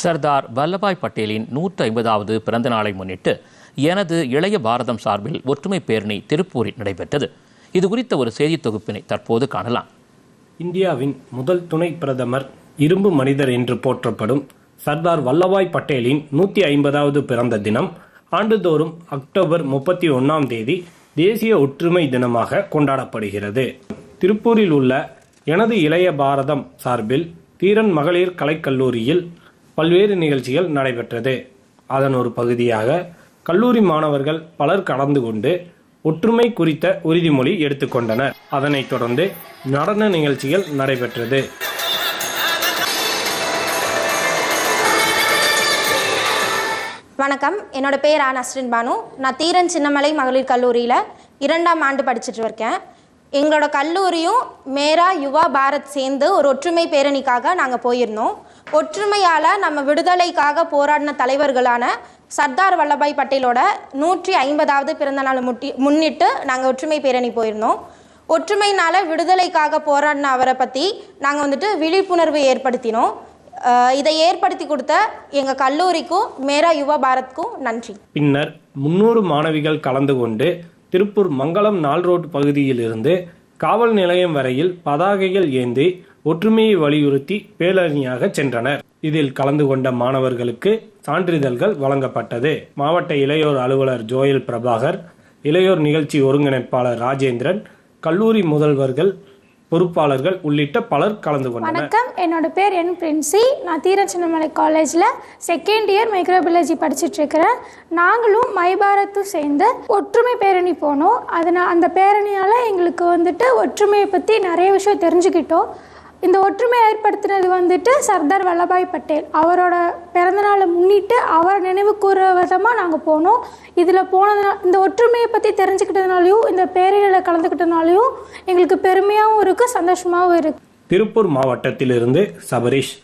சர்தார் வல்லபாய் பட்டேலின் நூற்று ஐம்பதாவது பிறந்த நாளை முன்னிட்டு எனது இளைய பாரதம் சார்பில் ஒற்றுமை பேரணி திருப்பூரில் நடைபெற்றது. இது குறித்த ஒரு செய்தி தொகுப்பினை தற்போது காணலாம். இந்தியாவின் முதல் துணை பிரதமர் இரும்பு மனிதர் என்று போற்றப்படும் சர்தார் வல்லபாய் பட்டேலின் நூற்றி ஐம்பதாவது பிறந்த தினம் ஆண்டுதோறும் அக்டோபர் முப்பத்தி ஒன்றாம் தேதி தேசிய ஒற்றுமை தினமாக கொண்டாடப்படுகிறது. திருப்பூரில் உள்ள எனது இளைய பாரதம் சார்பில் தீரன் மகளிர் கலைக்கல்லூரியில் பல்வேறு நிகழ்ச்சிகள் நடைபெற்றது. அதன் ஒரு பகுதியாக கல்லூரி மாணவர்கள் பலர் கலந்து கொண்டு ஒற்றுமை குறித்த உறுதிமொழி எடுத்துக்கொண்டனர் அதனைத் தொடர்ந்து நடன நிகழ்ச்சிகள் நடைபெற்றது. வணக்கம். என்னோட பேர் ஆன் நஸ்ரின் பானு. நான் தீரன் சின்னமலை மகளிர் கல்லூரியில் இரண்டாம் ஆண்டு படிச்சுட்டு இருக்கேன். எங்களோட கல்லூரியும் மேரா யுவா பாரத் சேர்ந்து ஒரு ஒற்றுமை பேரணிக்காக நாங்கள் போயிருந்தோம். ஒற்றுமையால் நம்ம விடுதலைக்காக போராடின தலைவர்களான சர்தார் வல்லபாய் பட்டேலோட நூற்றி ஐம்பதாவது பிறந்தநாள் முட்டி முன்னிட்டு நாங்கள் ஒற்றுமை பேரணி போயிருந்தோம். ஒற்றுமையினால் விடுதலைக்காக போராடின அவரை பற்றி நாங்கள் வந்துட்டு விழிப்புணர்வு ஏற்படுத்தினோம். இதை ஏற்படுத்தி கொடுத்த எங்கள் கல்லூரிக்கும் மேரா யுவா பாரத்க்கும் நன்றி. பின்னர் முன்னூறு மாணவிகள் கலந்து கொண்டு திருப்பூர் மங்களம் நாள் ரோடு பகுதியிலிருந்து காவல் நிலையம் வரையில் பதாகைகள் ஏந்தி ஒற்றுமையை வலியுறுத்தி பேரணியாக சென்றனர். இதில் கலந்து கொண்ட மாணவர்களுக்கு சான்றிதழ்கள் வழங்கப்பட்டது. மாவட்ட இளையோர் அலுவலர் ஜோயல் பிரபாகர் இளையோர் நிகழ்ச்சி ஒருங்கிணைப்பாளர் ராஜேந்திரன் கல்லூரி முதல்வர்கள் பொறுப்பாளர்கள் உள்ளிட்ட பலர் கலந்து கொண்டனர். வணக்கம். என்னோட பேர் என் பிரின்சி. நான் தீரச்சின்னமலை காலேஜில் செகண்ட் இயர் மைக்ரோபயாலஜி படிச்சுட்டு இருக்கிறேன் நாங்களும் மைபாரத்தும் சேர்ந்து ஒற்றுமை பேரணி போனோம். அதனால் அந்த பேரணியால் எங்களுக்கு வந்துட்டு ஒற்றுமையை பற்றி நிறைய விஷயம் தெரிஞ்சுக்கிட்டோம். இந்த ஒற்றுமை ஏற்படுத்தினது வந்துட்டு சர்தார் வல்லபாய் பட்டேல். அவரோட பிறந்தநாளை முன்னிட்டு அவர் நினைவு கூற விதமாக நாங்கள் போனோம். இதில் போனதுனா இந்த ஒற்றுமையை பற்றி தெரிஞ்சுக்கிட்டதுனாலையும் இந்த பேரணியில் கலந்துக்கிட்டதுனாலையும் எங்களுக்கு பெருமையாகவும் இருக்குது சந்தோஷமாகவும் இருக்குது திருப்பூர் மாவட்டத்திலிருந்து சபரீஷ்